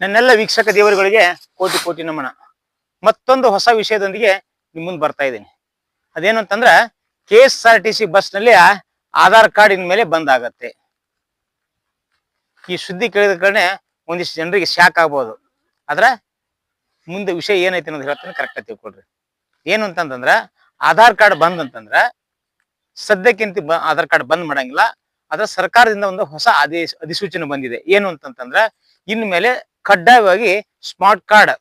ನನ್ನೆಲ್ಲ ವೀಕ್ಷಕ ದೇವರುಗಳಿಗೆ ಕೋಟಿ ಕೋಟಿ ನಮನ. ಮತ್ತೊಂದು ಹೊಸ ವಿಷಯದೊಂದಿಗೆ ನಿಮ್ಮ ಮುಂದೆ ಬರ್ತಾ ಇದ್ದೀನಿ. ಅದೇನು ಅಂತಂದ್ರೆ K S R T C ಬಸ್ನಲ್ಲಿ ಆಧಾರ್ ಕಾರ್ಡ್ ಇನ್ಮೇಲೆ ಬಂದ್ ಆಗತ್ತೆ. ಈ ಸುದ್ದಿ ಕೇಳಿದ ಕಡೆ ಒಂದಿಷ್ಟು ಜನರಿಗೆ ಶಾಕ್ ಆಗ್ಬೋದು. ಆದ್ರೆ ಮುಂದೆ ವಿಷಯ ಏನೈತಿ ಅನ್ನೋದು ಹೇಳ್ತೀನಿ ಕರೆಕ್ಟ್ ತಿಳ್ಕೊಳ್ರಿ. ಏನು ಅಂತಂದ್ರೆ ಆಧಾರ್ ಕಾರ್ಡ್ ಬಂದ್ ಅಂತಂದ್ರ ಸದ್ಯಕ್ಕಿಂತ ಆಧಾರ್ ಕಾರ್ಡ್ ಬಂದ್ ಮಾಡಂಗಿಲ್ಲ. ಆದ್ರೆ ಸರ್ಕಾರದಿಂದ ಒಂದು ಹೊಸ ಆದೇಶ, ಅಧಿಸೂಚನೆ ಬಂದಿದೆ. ಏನು ಅಂತಂತಂದ್ರ ಇನ್ಮೇಲೆ ಕಡ್ಡಾಯವಾಗಿ ಸ್ಮಾರ್ಟ್ ಕಾರ್ಡ್.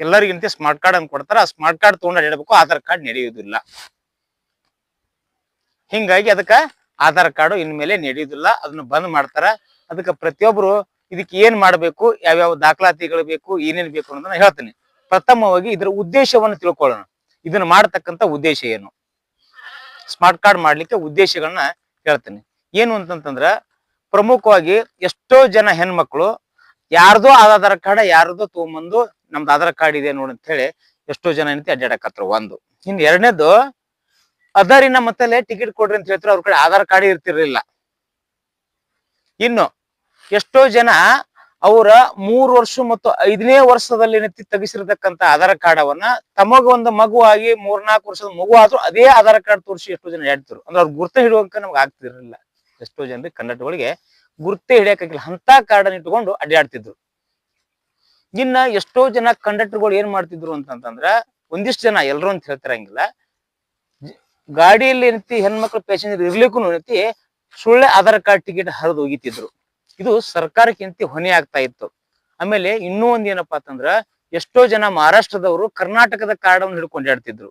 ಎಲ್ಲರಿಗಿಂತ ಸ್ಮಾರ್ಟ್ ಕಾರ್ಡ್ ಅನ್ನು ಕೊಡ್ತಾರ, ಆ ಸ್ಮಾರ್ಟ್ ಕಾರ್ಡ್ ತಗೊಂಡು ಅಡ್ಡಾಡ್ಬೇಕು ಆಧಾರ್ ಕಾರ್ಡ್ ನಡೆಯುವುದಿಲ್ಲ ಹಿಂಗಾಗಿ ಅದಕ್ಕ ಆಧಾರ್ ಕಾರ್ಡ್ ಇನ್ಮೇಲೆ ನಡೆಯುವುದಿಲ್ಲ ಅದನ್ನ ಬಂದ್ ಮಾಡ್ತಾರ. ಅದಕ್ಕೆ ಪ್ರತಿಯೊಬ್ಬರು ಇದಕ್ಕೆ ಏನ್ ಮಾಡ್ಬೇಕು, ಯಾವ್ಯಾವ ದಾಖಲಾತಿಗಳು ಬೇಕು, ಏನೇನ್ ಬೇಕು ಅನ್ನೋದನ್ನ ಹೇಳ್ತೀನಿ. ಪ್ರಥಮವಾಗಿ ಇದರ ಉದ್ದೇಶವನ್ನು ತಿಳ್ಕೊಳ್ಳೋಣ. ಇದನ್ನ ಮಾಡತಕ್ಕಂತ ಉದ್ದೇಶ ಏನು? ಸ್ಮಾರ್ಟ್ ಕಾರ್ಡ್ ಮಾಡ್ಲಿಕ್ಕೆ ಉದ್ದೇಶಗಳನ್ನ ಹೇಳ್ತೀನಿ. ಏನು ಅಂತಂತಂದ್ರ, ಪ್ರಮುಖವಾಗಿ ಎಷ್ಟೋ ಜನ ಹೆಣ್ಮಕ್ಳು ಯಾರ್ದೋ ಆಧಾರ್ ಕಾರ್ಡ್, ಯಾರ್ದೋ ತಗೊಂಬಂದು ನಮ್ದು ಆಧಾರ್ ಕಾರ್ಡ್ ಇದೆ ನೋಡಿ ಅಂತ ಹೇಳಿ ಎಷ್ಟೋ ಜನ ಏನಂತ ಅಡ್ಡಾಡಕತ್ರ ಒಂದು. ಇನ್ ಎರಡನೇದು, ಅದರಿನ ಮತ್ತಲ್ಲೇ ಟಿಕೆಟ್ ಕೊಡ್ರಿ ಅಂತ ಹೇಳ್ತಾರೆ ಅವ್ರ ಕಡೆ ಆಧಾರ್ ಕಾರ್ಡ್ ಇರ್ತಿರ್ಲಿಲ್ಲ. ಇನ್ನು ಎಷ್ಟೋ ಜನ ಅವರ ಮೂರು ವರ್ಷ ಮತ್ತು ಐದನೇ ವರ್ಷದಲ್ಲಿ ಏನೈತಿ ತೆಗಿಸಿರ್ತಕ್ಕಂತ ಆಧಾರ್ ಕಾರ್ಡ್ ಅವನ್ನ ತಮಗ ಒಂದು ಮಗು ಆಗಿ ಮೂರ್ನಾಲ್ಕು ವರ್ಷದ ಮಗು ಆದ್ರೂ ಅದೇ ಆಧಾರ್ ಕಾರ್ಡ್ ತೋರಿಸಿ ಎಷ್ಟೋ ಜನ ಹೇಳ್ತಿರು ಅಂದ್ರೆ ಅವ್ರ ಗುರ್ತ ಹಿಡುವಂಕ ನಮ್ಗೆ ಆಗ್ತಿರ್ಲಿಲ್ಲ. ಎಷ್ಟೋ ಜನರಿಗೆ ಕನ್ನಡಗಳಿಗೆ ಗುರ್ತೆ ಹಿಡಿಯಕ್ಕಾಗಿಲ್ಲ. ಅಂತ ಕಾರ್ಡನ್ನ ಇಟ್ಕೊಂಡು ಅಡ್ಡಾಡ್ತಿದ್ರು ಇನ್ನ ಎಷ್ಟೋ ಜನ ಕಂಡಕ್ಟರ್ಗಳು ಏನ್ ಮಾಡ್ತಿದ್ರು ಅಂತಂತಂದ್ರ, ಒಂದಿಷ್ಟು ಜನ ಎಲ್ರು ಅಂತ ಹೇಳ್ತಿರಂಗಿಲ್ಲ. ಗಾಡಿಯಲ್ಲಿ ಏನತಿ ಹೆಣ್ಮಕ್ಳು ಪ್ಯಾಸೆಂಜರ್ ಇರ್ಲಿಕ್ಕೂ ಏನತಿ ಸುಳ್ಳೆ ಆಧಾರ್ ಕಾರ್ಡ್ ಟಿಕೆಟ್ ಹರಿದು ಹೋಗಿತಿದ್ರು ಇದು ಸರ್ಕಾರಕ್ಕಿಂತ ಹೊಣೆ ಆಗ್ತಾ ಇತ್ತು. ಆಮೇಲೆ ಇನ್ನೂ ಒಂದ್ ಏನಪ್ಪಾ ಅಂತಂದ್ರ, ಎಷ್ಟೋ ಜನ ಮಹಾರಾಷ್ಟ್ರದವರು ಕರ್ನಾಟಕದ ಕಾರ್ಡ್ ಅನ್ನು ಹಿಡ್ಕೊಂಡು ಆಡ್ತಿದ್ರು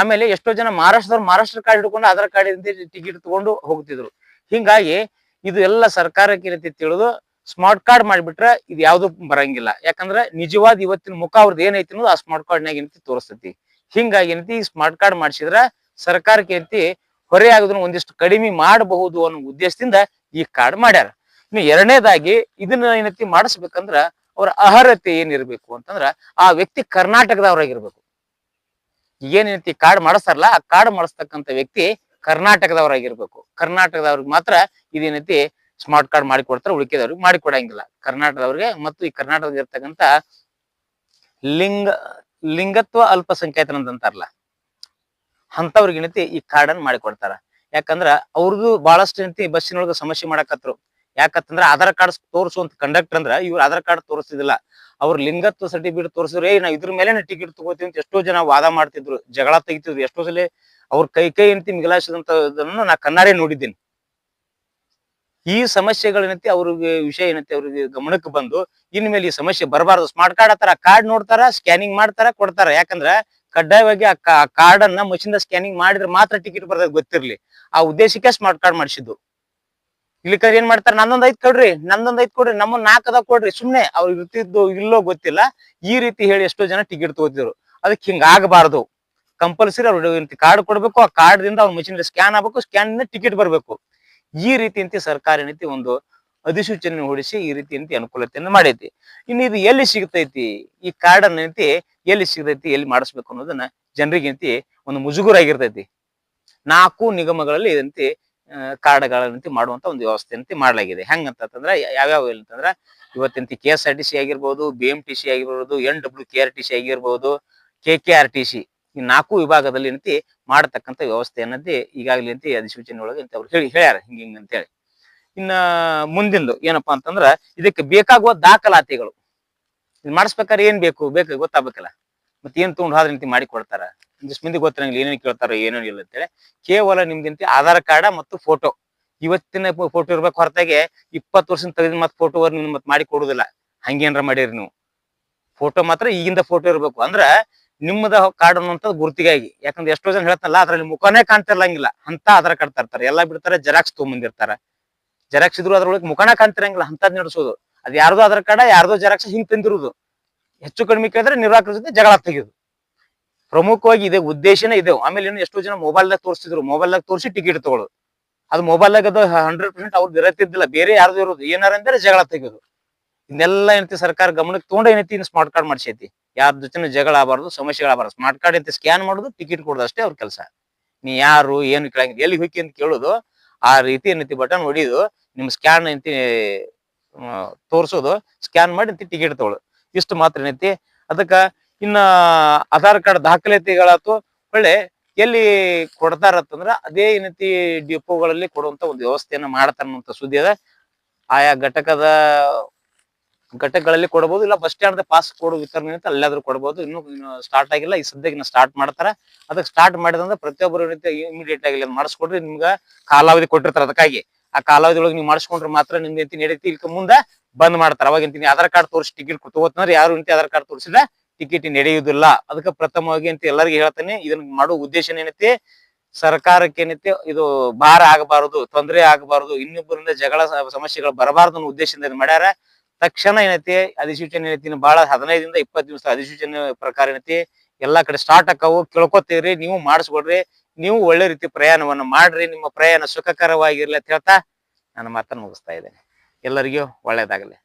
ಆಮೇಲೆ ಎಷ್ಟೋ ಜನ ಮಹಾರಾಷ್ಟ್ರದವ್ರು ಮಹಾರಾಷ್ಟ್ರ ಕಾರ್ಡ್ ಹಿಡ್ಕೊಂಡು ಆಧಾರ್ ಕಾರ್ಡ್ ಟಿಕೆಟ್ ತಗೊಂಡು ಹೋಗ್ತಿದ್ರು. ಹಿಂಗಾಗಿ ಇದು ಎಲ್ಲ ಸರ್ಕಾರಕ್ಕೆ ರೀತಿ ತಿಳಿದು ಸ್ಮಾರ್ಟ್ ಕಾರ್ಡ್ ಮಾಡಿಬಿಟ್ರೆ ಇದು ಯಾವ್ದು ಬರಂಗಿಲ್ಲ. ಯಾಕಂದ್ರೆ ನಿಜವಾದ ಇವತ್ತಿನ ಮುಖ ಅವ್ರದ್ದು ಏನೈತಿ ಅನ್ನೋದು ಆ ಸ್ಮಾರ್ಟ್ ಕಾರ್ಡ್ನಾಗ ಏನೈತಿ ತೋರಿಸ್ತೈತಿ. ಹಿಂಗಾಗಿ ಏನೈತಿ ಈ ಸ್ಮಾರ್ಟ್ ಕಾರ್ಡ್ ಮಾಡಿಸಿದ್ರೆ ಸರ್ಕಾರಕ್ಕೆ ಏನೈತಿ ಹೊರೆ ಆಗೋದನ್ನ ಒಂದಿಷ್ಟು ಕಡಿಮೆ ಮಾಡಬಹುದು ಅನ್ನೋ ಉದ್ದೇಶದಿಂದ ಈ ಕಾರ್ಡ್ ಮಾಡ್ಯಾರ. ಇನ್ನು ಎರಡನೇದಾಗಿ ಇದನ್ನ ಏನೈತಿ ಮಾಡಿಸ್ಬೇಕಂದ್ರ ಅವರ ಅರ್ಹತೆ ಏನಿರ್ಬೇಕು ಅಂತಂದ್ರ ಆ ವ್ಯಕ್ತಿ ಕರ್ನಾಟಕದವರಾಗಿರ್ಬೇಕು. ಏನೈತಿ ಕಾರ್ಡ್ ಮಾಡಿಸ್ತಾರಲ್ಲ, ಆ ಕಾರ್ಡ್ ಮಾಡಿಸ್ತಕ್ಕಂಥ ವ್ಯಕ್ತಿ ಕರ್ನಾಟಕದವರಾಗಿರ್ಬೇಕು. ಕರ್ನಾಟಕದವ್ರಿಗೆ ಮಾತ್ರ ಇದೇನೈತಿ ಸ್ಮಾರ್ಟ್ ಕಾರ್ಡ್ ಮಾಡಿ ಕೊಡ್ತಾರೆ, ಉಳಿಕೆದವ್ರಿಗೆ ಮಾಡಿ ಕೊಡಂಗಿಲ್ಲ. ಕರ್ನಾಟಕದವ್ರಿಗೆ ಮತ್ತು ಈ ಕರ್ನಾಟಕದಲ್ಲಿ ಇರ್ತಕ್ಕಂಥ ಲಿಂಗ, ಲಿಂಗತ್ವ ಅಲ್ಪಸಂಖ್ಯಾತರ ಅಂತ ಅಂತಾರಲ್ಲ ಅಂತವ್ರಿಗೆ ಏನೈತಿ ಈ ಕಾರ್ಡನ್ನು ಮಾಡಿಕೊಡ್ತಾರ ಮಾಡಿ ಯಾಕಂದ್ರ ಅವ್ರದ್ದು ಬಹಳಷ್ಟು ಏನೈತಿ ಬಸ್ಸಿನೊಳಗ ಸಮಸ್ಯೆ ಮಾಡಕತ್ರು. ಯಾಕಂತಂದ್ರ ಆಧಾರ್ ಕಾರ್ಡ್ ತೋರಿಸುವಂತ ಕಂಡಕ್ಟರ್ ಅಂದ್ರ ಇವ್ರು ಆಧಾರ್ ಕಾರ್ಡ್ ತೋರಿಸಿದಿಲ್ಲ ಅವ್ರ ಲಿಂಗತ್ವ ಸರ್ಟಿಫಿಕೇಟ್ ತೋರಿಸಿದ್ರೆ ನಾವ್ ಇದ್ರ ಮೇಲೆ ಟಿಕೆಟ್ ತಗೋತೀವಿ ಅಂತ ಎಷ್ಟೋ ಜನ ವಾದ ಮಾಡ್ತಿದ್ರು, ಜಗಳ ತೆಗಿತಿದ್ರು ಎಷ್ಟೋ ಸಲ ಅವ್ರ ಕೈ ಕೈ ಏನೈತಿ ಮಿಗಲಾಯಿಸಿದಂತದನ್ನ ನಾ ಕಣ್ಣಾರೆ ನೋಡಿದ್ದೀನಿ. ಈ ಸಮಸ್ಯೆಗಳೇನೈತಿ ಅವ್ರಿಗೆ ವಿಷಯ ಏನೈತಿ ಅವ್ರಿಗೆ ಗಮನಕ್ಕೆ ಬಂದು ಇನ್ಮೇಲೆ ಈ ಸಮಸ್ಯೆ ಬರಬಾರ್ದು. ಸ್ಮಾರ್ಟ್ ಕಾರ್ಡ್ ಹತ್ತಾರ ಕಾರ್ಡ್ ನೋಡ್ತಾರ ಸ್ಕ್ಯಾನಿಂಗ್ ಮಾಡ್ತಾರ, ಕೊಡ್ತಾರ. ಯಾಕಂದ್ರ ಕಡ್ಡಾಯವಾಗಿ ಆ ಕಾರ್ಡ್ ಅನ್ನ ಮಷಿನ್ ಸ್ಕ್ಯಾನಿಂಗ್ ಮಾಡಿದ್ರೆ ಮಾತ್ರ ಟಿಕೆಟ್ ಬರೋದ್ ಗೊತ್ತಿರ್ಲಿ. ಆ ಉದ್ದೇಶಕ್ಕೆ ಸ್ಮಾರ್ಟ್ ಕಾರ್ಡ್ ಮಾಡಿಸಿದ್ದು. ಇಲ್ಲಿ ಏನ್ ಮಾಡ್ತಾರೆ? ನಂದೊಂದ್ ಐತ್ ಕೊಡ್ರಿ, ನಂದೊಂದ್ ಐತ್ ಕೊಡ್ರಿ ನಮ್ಮ ನಾಲ್ಕದ ಕೊಡ್ರಿ. ಸುಮ್ನೆ ಅವ್ರು ಇರ್ತಿದ್ದು ಇಲ್ಲೋ ಗೊತ್ತಿಲ್ಲ. ಈ ರೀತಿ ಹೇಳಿ ಎಷ್ಟೋ ಜನ ಟಿಕೆಟ್ ತಗೋತಿದ್ರು. ಅದಕ್ಕೆ ಹಿಂಗ ಆಗಬಾರ್ದು. ಕಂಪಲ್ಸರಿ ಅವ್ರು ಕಾರ್ಡ್ ಕೊಡಬೇಕು, ಆ ಕಾರ್ಡ್ ದಿಂದ ಅವ್ರ ಮಷಿನ್ ಸ್ಕ್ಯಾನ್ ಆಗಬೇಕು ಸ್ಕ್ಯಾನ್ ಇಂದ ಟಿಕೆಟ್ ಬರಬೇಕು. ಈ ರೀತಿ ಅಂತ ಸರ್ಕಾರ ಏನೈತಿ ಒಂದು ಅಧಿಸೂಚನೆ ಹೊಡಿಸಿ ಈ ರೀತಿ ಅಂತ ಅನುಕೂಲತೆಯನ್ನು ಮಾಡೈತಿ ಇನ್ನು ಇದು ಎಲ್ಲಿ ಸಿಗ್ತೈತಿ? ಈ ಕಾರ್ಡ್ ಅನ್ನೈತಿ ಎಲ್ಲಿ ಸಿಗ್ತೈತಿ, ಎಲ್ಲಿ ಮಾಡಿಸ್ಬೇಕು ಅನ್ನೋದನ್ನ ಜನರಿಗೆ ಏನೈತಿ ಒಂದು ಮುಜುಗುರ ಆಗಿರ್ತೈತಿ ನಾಲ್ಕು ನಿಗಮಗಳಲ್ಲಿ ಇದಂತೆ ಕಾರ್ಡ್ಗಳಂತೆ ಮಾಡುವಂತ ಒಂದು ವ್ಯವಸ್ಥೆ ಅಂತ ಮಾಡಲಾಗಿದೆ. ಹೆಂಗಂತಂದ್ರ ಯಾವ್ಯಾವ ಅಂತಂದ್ರ ಇವತ್ತಂತಿ K S R T C ಆಗಿರ್ಬೋದು ಬಿ ಎಂ ಟಿ ಸಿ ಆಗಿರ್ಬೋದು N W K R T C ಆಗಿರ್ಬೋದು K K R T C ಈ ನಾಲ್ಕು ವಿಭಾಗದಲ್ಲಿ ಏನಂತಿ ಮಾಡತಕ್ಕಂಥ ವ್ಯವಸ್ಥೆ ಅನ್ನೋದೇ ಈಗಾಗಲೇ ಅಂತ ಅಧಿಸೂಚನೆ ಒಳಗೆ ಅಂತ ಅವ್ರು ಹೇಳಿ ಹೇಳ್ಯಾರ, ಹಿಂಗ ಹಿಂಗ ಅಂತೇಳಿ. ಇನ್ನ ಮುಂದಿಂದು ಏನಪ್ಪಾ ಅಂತಂದ್ರ ಇದಕ್ಕೆ ಬೇಕಾಗುವ ದಾಖಲಾತಿಗಳು. ಇದು ಮಾಡಿಸ್ಬೇಕಾದ್ರೆ ಏನ್ ಬೇಕು? ಬೇಕು, ಗೊತ್ತಾಗ್ಬೇಕಲ್ಲ. ಮತ್ತೆ ಏನ್ ತಗೊಂಡು ಹೋದ್ರೆ ನಿಂತಿ ಮಾಡಿ ಕೊಡ್ತಾರ? ಒಂದಿಷ್ಟು ಮಂದಿ ಗೊತ್ತಿರಂಗಿಲ್ಲ, ಏನೇನು ಕೇಳ್ತಾರ ಏನೇನು ಇಲ್ಲ ಅಂತೇಳಿ. ಕೇವಲ ನಿಮ್ದಿಂತಿ ಆಧಾರ್ ಕಾರ್ಡ ಮತ್ತು ಫೋಟೋ. ಇವತ್ತಿನ ಫೋಟೋ ಇರ್ಬೇಕು ಹೊರತಾಗೆ ಇಪ್ಪತ್ತು ವರ್ಷದ ತೆಗೆದ ಮತ್ತೆ ಫೋಟೋ ನಿಮ್ಗೆ ಮತ್ತೆ ಮಾಡಿ ಕೊಡುದಿಲ್ಲ. ಹಂಗೇನ್ರ ಮಾಡಿರಿ ನೀವು. ಫೋಟೋ ಮಾತ್ರ ಈಗಿಂದ ಫೋಟೋ ಇರ್ಬೇಕು. ಅಂದ್ರ ನಿಮ್ಮದ ಕಾರ್ಡ್ ಅನ್ನುವಂಥದ್ದು ಗುರುತಿಗಾಗಿ. ಯಾಕಂದ್ರೆ ಎಷ್ಟೋ ಜನ ಹೇಳ್ತಾರಲ್ಲ, ಅದ್ರಲ್ಲಿ ಮುಖನೇ ಕಾಣ್ತಿರ್ಲಂಗಿಲ್ಲ. ಅಂತ ಆಧಾರ್ ಕಾರ್ಡ್ ತರ್ತಾರೆ. ಎಲ್ಲಾ ಬಿಡ್ತಾರೆ ಜೆರಾಕ್ಸ್ ತೊಗೊಂಬಂದಿರ್ತಾರ. ಜೆರಾಕ್ಸ್ ಇದ್ರು ಅದ್ರೊಳಗೆ ಮುಖನ ಕಾಣ್ತಿರಂಗಿಲ್ಲ, ಅಂತದ್ ನಡೆಸೋದು. ಅದ್ ಯಾರ್ದೋ ಆಧಾರ್ ಕಾರ್ಡ ಯಾರ್ದೋ ಜೆರಾಕ್ಸ್ ಹಿಂಗ್ ತಂದಿರುವುದು ಹೆಚ್ಚು ಕಡಿಮೆ ಕೇಳಿದ್ರೆ ನಿರಾಕರಿಸಿದ್ರೆ ಜಗಳ ತೆಗೆಯೋದು. ಪ್ರಮುಖವಾಗಿ ಇದೆ, ಉದ್ದೇಶನೇ ಇದೆ. ಆಮೇಲೆ ಇನ್ನು ಎಷ್ಟೋ ಜನ ಮೊಬೈಲ್ದಾಗ ಮೊಬೈಲ್ ಮೊಬೈಲ್ದಾಗ ತೋರಿಸಿ ಟಿಕೆಟ್ ತಗೊಳ್ಳೋದು ಅದು ಮೊಬೈಲ್ದಾಗ ಅದು ಹಂಡ್ರೆಡ್ ಪರ್ಸೆಂಟ್ ಅವ್ರದ್ದು ಇರತ್ತಿದ್ದಿಲ್ಲ ಬೇರೆ ಯಾರ್ದು ಇರೋದು. ಏನಾರ ಅಂದ್ರೆ ಜಗಳ ತೆಗೆಯೋದು. ಇದನ್ನೆಲ್ಲ ಏನೈತಿ ಸರ್ಕಾರ ಗಮನಕ್ಕೆ ತಗೊಂಡು ಏನೈತಿ ಸ್ಮಾರ್ಟ್ ಕಾರ್ಡ್ ಮಾಡಿಸೈತಿ. ಯಾರ ಜೊತೆ ಜಗಳ ಆಗಬಾರ್ದು ಸಮಸ್ಯೆಗಳಾಗಬಾರ್ದು ಸ್ಮಾರ್ಟ್ ಕಾರ್ಡ್ ಅಂತ ಸ್ಕ್ಯಾನ್ ಮಾಡೋದು ಟಿಕೆಟ್ ಕೊಡೋದು ಅಷ್ಟೇ ಅವ್ರ ಕೆಲಸ. ನೀ ಯಾರು, ಏನು ಕೇಳಂಗಿಲ್ಲ. ಎಲ್ಲಿ ಹೋಗಿ ಅಂತ ಕೇಳೋದು, ಆ ರೀತಿ ಏನೈತಿ ಬಟನ್ ಹೊಡಿಯೋದು ನಿಮ್ ಸ್ಕ್ಯಾನ್ ಐತಿ ತೋರಿಸೋದು. ಸ್ಕ್ಯಾನ್ ಮಾಡಿ ಟಿಕೆಟ್ ತಗೊಳ್ಳೋದು ಇಷ್ಟು ಮಾತ್ರ ಏನೈತಿ ಅದಕ್ಕ ಇನ್ನ ಆಧಾರ್ ಕಾರ್ಡ್ ದಾಖಲಾತಿಗಳಾತು ಒಳ್ಳೆ ಎಲ್ಲಿ ಕೊಡ್ತಾರತ್ತಂದ್ರ ಅದೇ ಏನೈತಿ ಡಿಪೋಗಳಲ್ಲಿ ಕೊಡುವಂತ ಒಂದು ವ್ಯವಸ್ಥೆಯನ್ನ ಮಾಡ್ತಾರ ಸುದ್ದಿ ಅದ. ಆಯಾ ಘಟಕದ ಘಟಕಗಳಲ್ಲಿ ಕೊಡಬಹುದು ಇಲ್ಲ ಬಸ್ ಸ್ಟ್ಯಾಂಡ್ ಪಾಸ್ ಕೊಡೋ ವಿತರಣೆ ಅಂತ ಅಲ್ಲಾದ್ರೂ ಕೊಡಬಹುದು ಇನ್ನು ಸ್ಟಾರ್ಟ್ ಆಗಿಲ್ಲ, ಈ ಸದ್ಯಕ್ಕೆ ಸ್ಟಾರ್ಟ್ ಮಾಡ್ತಾರ. ಅದಕ್ಕೆ ಸ್ಟಾರ್ಟ್ ಮಾಡಿದಂದ್ರೆ ಪ್ರತಿಯೊಬ್ಬರು ಇಮಿಡಿಯೇಟ್ ಆಗಿ ಮಾಡಿಸ್ಕೊಡ್ರಿ, ನಿಮ್ಗೆ ಕಾಲಾವಧಿ ಕೊಟ್ಟಿರ್ತಾರ ಅದಕ್ಕಾಗಿ. ಆ ಕಾಲಾವಧಿ ಒಳಗೆ ನೀವು ಮಾಡಿಸ್ಕೊಂಡ್ರೆ ಮಾತ್ರ ನಿಮ್ದು ಎಂತಿ ನಡೀತಿ ಇಲ್ಲಿ ಮುಂದೆ ಬಂದ್ ಮಾಡ್ತಾರ. ಅವಾಗ ಎಂತೀನಿ ಆಧಾರ್ ಕಾರ್ಡ್ ತೋರಿಸಿ ಟಿಕೆಟ್ ತಗೋತಂದ್ರೆ ಯಾರು ಇಂತಿ ಆಧಾರ್ ಕಾರ್ಡ್ ತೋರಿಸಿದ್ರೆ ಟಿಕೆಟ್ ನಡೆಯುವುದಿಲ್ಲ. ಅದಕ್ಕೆ ಪ್ರಥಮವಾಗಿ ಅಂತ ಎಲ್ಲರಿಗೂ ಹೇಳ್ತಾನೆ, ಇದನ್ನ ಮಾಡೋ ಉದ್ದೇಶ ಏನೈತಿ? ಸರ್ಕಾರಕ್ಕೆ ಏನೈತಿ? ಇದು ಭಾರ ಆಗಬಾರದು, ತೊಂದರೆ ಆಗಬಾರದು, ಇನ್ನೊಬ್ಬರಿಂದ ಜಗಳ, ಸಮಸ್ಯೆಗಳು ಬರಬಾರದು ಅನ್ನೋ ಉದ್ದೇಶದಿಂದ ಮಾಡ್ಯಾರ. ತಕ್ಷಣ ಏನೈತಿ, ಅಧಿಸೂಚನೆ ಏನೈತಿ ಬಹಳ ಹದಿನೈದಿಂದ ಇಪ್ಪತ್ತು ದಿವಸ ಅಧಿಸೂಚನೆ ಪ್ರಕಾರ ಏನೈತಿ, ಎಲ್ಲಾ ಕಡೆ ಸ್ಟಾರ್ಟ್ ಆಕಾವು ಕೇಳ್ಕೊತೀವ್ರಿ, ನೀವು ಮಾಡಿಸ್ಕೊಡ್ರಿ, ನೀವು ಒಳ್ಳೆ ರೀತಿ ಪ್ರಯಾಣವನ್ನ ಮಾಡ್ರಿ, ನಿಮ್ಮ ಪ್ರಯಾಣ ಸುಖಕರವಾಗಿರ್ಲಿ ಅಂತ ಹೇಳ್ತಾ ನನ್ನ ಮಾತನ್ನು ಮುಗಿಸ್ತಾ ಇದ್ದೇನೆ. ಎಲ್ಲರಿಗೂ ಒಳ್ಳೇದಾಗಲಿ.